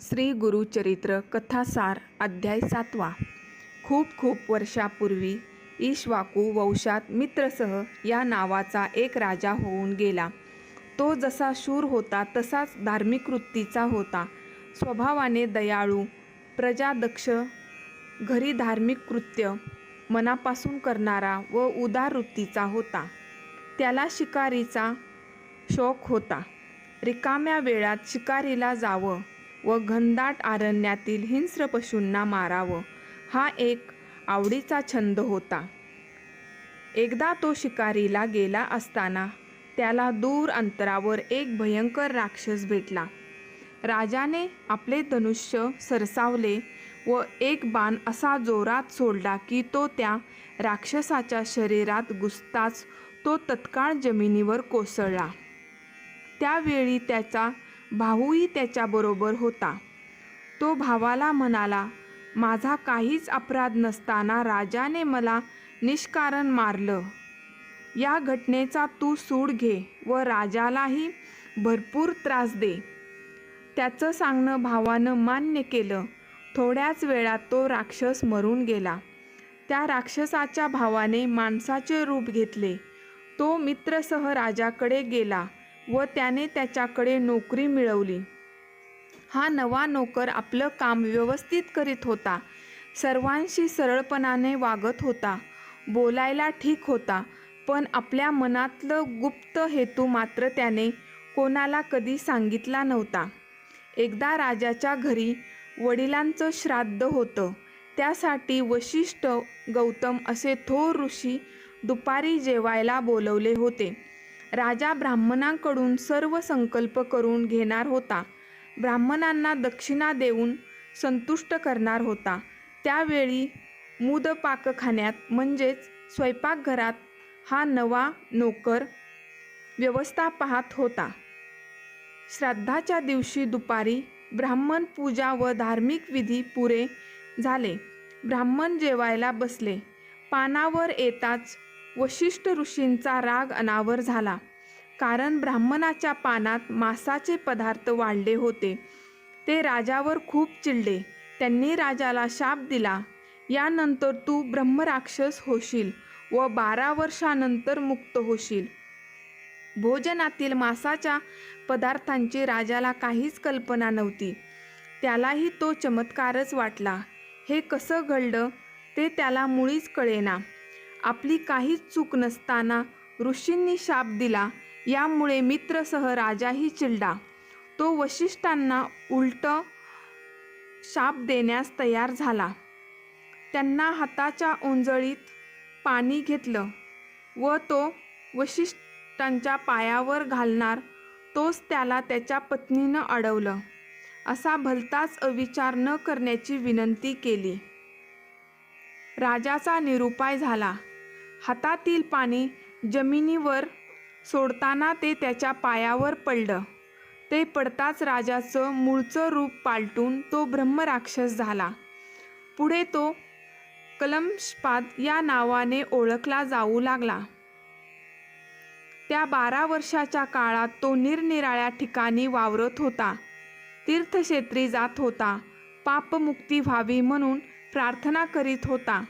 श्री गुरुचरित्र कथासार अध्याय सातवा. खूप खूप वर्षापूर्वी ईश्वाकू वंशात मित्रसह या नावाचा एक राजा होऊन गेला. तो जसा शूर होता तसाच धार्मिक वृत्तीचा होता. स्वभावाने दयाळू प्रजादक्ष घरी धार्मिक कृत्य मनापासून करणारा व उदार वृत्तीचा होता. त्याला शिकारीचा शौक होता. रिकाम्या वेळात शिकारीला जावं व घनदाट आरण्यातील हिंस्र पशूंना मारावं. हा एक आवडीचा छंद होता. एकदा तो शिकारीला गेला असताना त्याला दूर अंतरावर एक भयंकर राक्षस भेटला. राजाने आपले धनुष्य सरसावले व एक बाण असा जोरात सोडला की तो त्या राक्षसाच्या शरीरात घुसताच तो तत्काळ जमिनीवर कोसळला. त्यावेळी त्याचा भाऊही त्याच्याबरोबर होता. तो भावाला म्हणाला माझा काहीच अपराध नसताना राजाने मला निष्कारण मारलं. या घटनेचा तू सूड घे व राजालाही भरपूर त्रास दे. त्याचं सांगणं भावानं मान्य केलं. थोड्याच वेळात तो राक्षस मरून गेला. त्या राक्षसाच्या भावाने माणसाचे रूप घेतले. तो मित्रसह राजाकडे गेला. व त्याने त्याच्याकडे नोकरी मिळवली. हा नवा नोकर आपलं काम व्यवस्थित करीत होता. सर्वांशी सरळपणाने वागत होता. बोलायला ठीक होता पण आपल्या मनातलं गुप्त हेतू मात्र त्याने कोणाला कधी सांगितला नव्हता. एकदा राजाच्या घरी वडिलांचं श्राद्ध होतं. त्यासाठी वशिष्ठ गौतम असे थोर ऋषी दुपारी जेवायला बोलवले होते. राजा ब्राह्मणांकडून सर्व संकल्प करून घेणार होता. ब्राह्मणांना दक्षिणा देऊन संतुष्ट करणार होता. त्यावेळी मुद पाकखान्यात म्हणजेच स्वयंपाकघरात हा नवा नोकर व्यवस्था पाहत होता. श्राद्धाच्या दिवशी दुपारी ब्राह्मण पूजा व धार्मिक विधी पुरे झाले. ब्राह्मण जेवायला बसले. पानावर येताच वशिष्ठ ऋषींचा राग अनावर झाला. कारण ब्राह्मणाच्या पानात मांसाचे पदार्थ वाढले होते. ते राजावर खूप चिडले. त्यांनी राजाला शाप दिला. यानंतर तू ब्रह्मराक्षस होशील व बारा वर्षानंतर मुक्त होशील. भोजनातील मांसाच्या पदार्थांची राजाला काहीच कल्पना नव्हती. त्यालाही तो चमत्कारच वाटला. हे कसं घडलं ते त्याला मुळीच कळेना. आपली काहीच चूक नसताना ऋषींनी शाप दिला. यामुळे मित्रसह राजाही चिल्डा तो वशिष्ठांना उलट शाप देण्यास तयार झाला. त्यांना हाताच्या ओंजळीत पाणी घेतलं व तो वशिष्ठांच्या पायावर घालणार तोच त्याला त्याच्या पत्नीनं अडवलं. असा भलताच अविचार न करण्याची विनंती केली. राजाचा निरुपाय झाला. हातातील पाणी जमिनीवर सोडताना ते त्याच्या पायावर पडलं. ते पडताच राजाचं मूळचं रूप पालटून तो ब्रह्मराक्षस झाला. पुढे तो कलमश्पाद या नावाने ओळखला जाऊ लागला. त्या बारा वर्षाच्या काळात तो निरनिराळ्या ठिकाणी वावरत होता. तीर्थक्षेत्री जात होता. पापमुक्ती व्हावी म्हणून प्रार्थना करीत होता.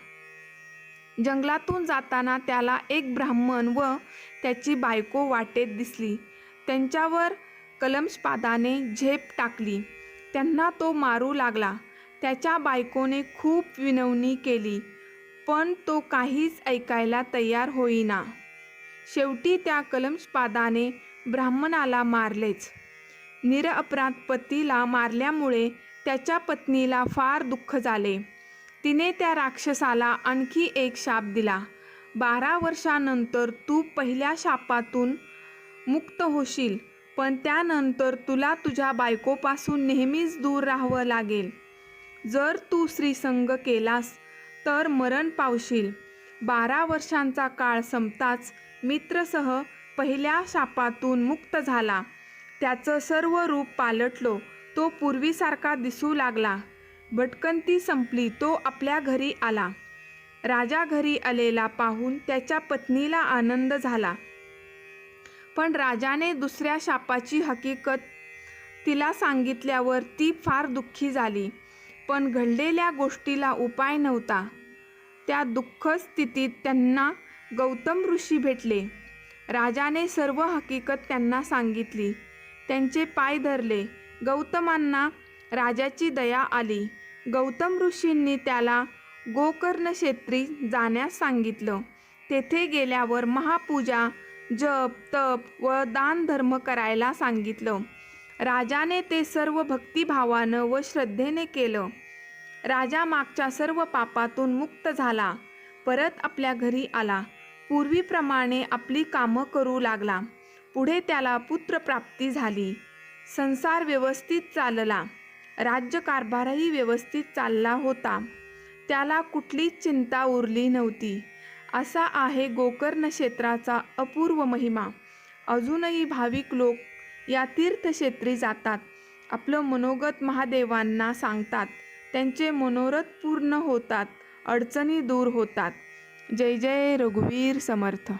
जंगलातून जाताना त्याला एक ब्राह्मण व त्याची बायको वाटेत दिसली. त्यांच्यावर कलमस्पादाने झेप टाकली. त्यांना तो मारू लागला. त्याच्या बायकोने खूप विनवणी केली पण तो काहीच ऐकायला तयार होईना. शेवटी त्या कलमस्पादाने ब्राह्मणाला मारलेच. निरअपराध पतीला मारल्यामुळे त्याच्या पत्नीला फार दुःख झाले. तिने त्या राक्षसाला आणखी एक शाप दिला. बारा वर्षानंतर तू पहिल्या शापातून मुक्त होशील पण त्यानंतर तुला तुझ्या बायकोपासून नेहमीच दूर राहावं लागेल. जर तू श्रीसंग केलास तर मरण पावशील. बारा वर्षांचा काळ संपताच मित्रसह पहिल्या शापातून मुक्त झाला. त्याचं सर्व रूप पालटलो तो पूर्वीसारखा दिसू लागला. भटकंती संपली तो आपल्या घरी आला. राजा घरी आलेला पाहून त्याच्या पत्नीला आनंद झाला. पण राजाने दुसऱ्या शापाची हकीकत तिला सांगितल्यावर ती फार दुःखी झाली. पण घडलेल्या गोष्टीला उपाय नव्हता. त्या दुःख स्थितीत त्यांना गौतम ऋषी भेटले. राजाने सर्व हकीकत त्यांना सांगितली. त्यांचे पाय धरले. गौतमांना राजाची दया आली. गौतम ऋषींनी त्याला गोकर्ण क्षेत्री जाण्यास सांगितलं. तेथे गेल्यावर महापूजा जप तप व दान धर्म करायला सांगितलं. राजाने ते सर्व भक्तिभावानं व श्रद्धेने केलं. राजा मागच्या सर्व पापातून मुक्त झाला. परत आपल्या घरी आला. पूर्वीप्रमाणे आपली कामं करू लागला. पुढे त्याला पुत्रप्राप्ती झाली. संसार व्यवस्थित चालला. राज्यकारभारही व्यवस्थित चालला होता. त्याला कुठलीच चिंता उरली नव्हती. असा आहे गोकर्ण क्षेत्राचा अपूर्व महिमा. अजूनही भाविक लोक या तीर्थक्षेत्री जातात. आपलं मनोगत महादेवांना सांगतात. त्यांचे मनोरथ पूर्ण होतात. अडचणी दूर होतात. जय जय रघुवीर समर्थ.